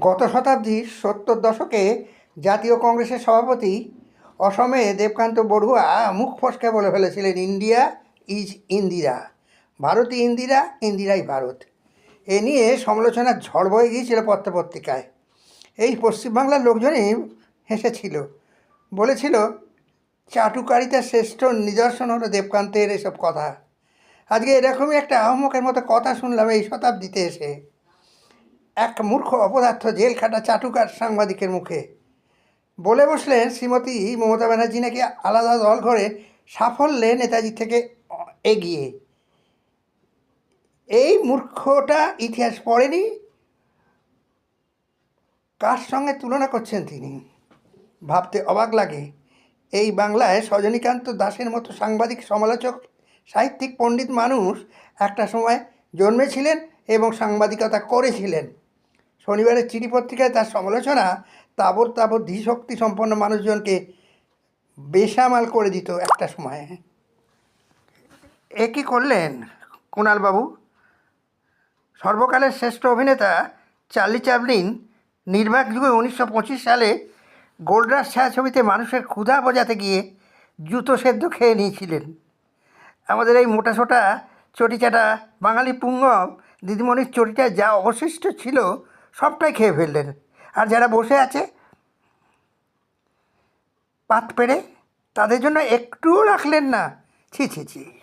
গত শতাব্দীর সত্তর দশকে জাতীয় কংগ্রেসের সভাপতি অসমে দেবকান্ত বড়ুয়া মুখ ফসকে বলে ফেলেছিলেন, ইন্ডিয়া ইজ ইন্দিরা, ভারতই ইন্দিরা, ইন্দিরাই ভারত। এ নিয়ে সমালোচনার ঝড় বয়ে গিয়েছিল পত্রপত্রিকায়। এই পশ্চিমবাংলার লোকজনই হেসেছিল। বলেছিল চাটুকারিতার শ্রেষ্ঠ নিদর্শন হলো দেবকান্তের এসব কথা। আজকে এরকমই একটা আহমকের মতো কথা শুনলাম এই শতাব্দীতে এসে। এক মূর্খ অপদার্থ জেল খাটা চাটুকার সাংবাদিকের মুখে। বলে বসলেন শ্রীমতী মমতা ব্যানার্জি নাকি আলাদা দল করে সাফল্যে নেতাজি থেকে এগিয়ে। এই মূর্খটা ইতিহাস পড়েনি। কার সঙ্গে তুলনা করছেন তিনি? ভাবতে অবাক লাগে। এই বাংলায় সজনীকান্ত দাসের মতো সাংবাদিক, সমালোচক, সাহিত্যিক, পণ্ডিত মানুষ একটা সময় জন্মেছিলেন এবং সাংবাদিকতা করেছিলেন। শনিবারের চিঠি পত্রিকায় তার সমালোচনা তাবর তাবর ধীশক্তি সম্পন্ন মানুষজনকে বেসামাল করে দিত একটা সময়ে। এ কী করলেন কুণালবাবু? সর্বকালের শ্রেষ্ঠ অভিনেতা চার্লি চ্যাপলিন নির্বাক যুগে উনিশশো পঁচিশ সালে গোল্ডরাস ছায়াছবিতে মানুষের ক্ষুধা বোঝাতে গিয়ে জুতো সেদ্ধ খেয়ে নিয়েছিলেন। আমাদের এই মোটাসোটা চটিচাটা বাঙালি পুঙ্গম দিদিমণির চটিটা যা অবশিষ্ট ছিল সবটাই খেয়ে ফেললেন। আর যারা বসে আছে, পাত পেড়ে, তাদের জন্য একটুও রাখলেন না। ছি ছি ছি।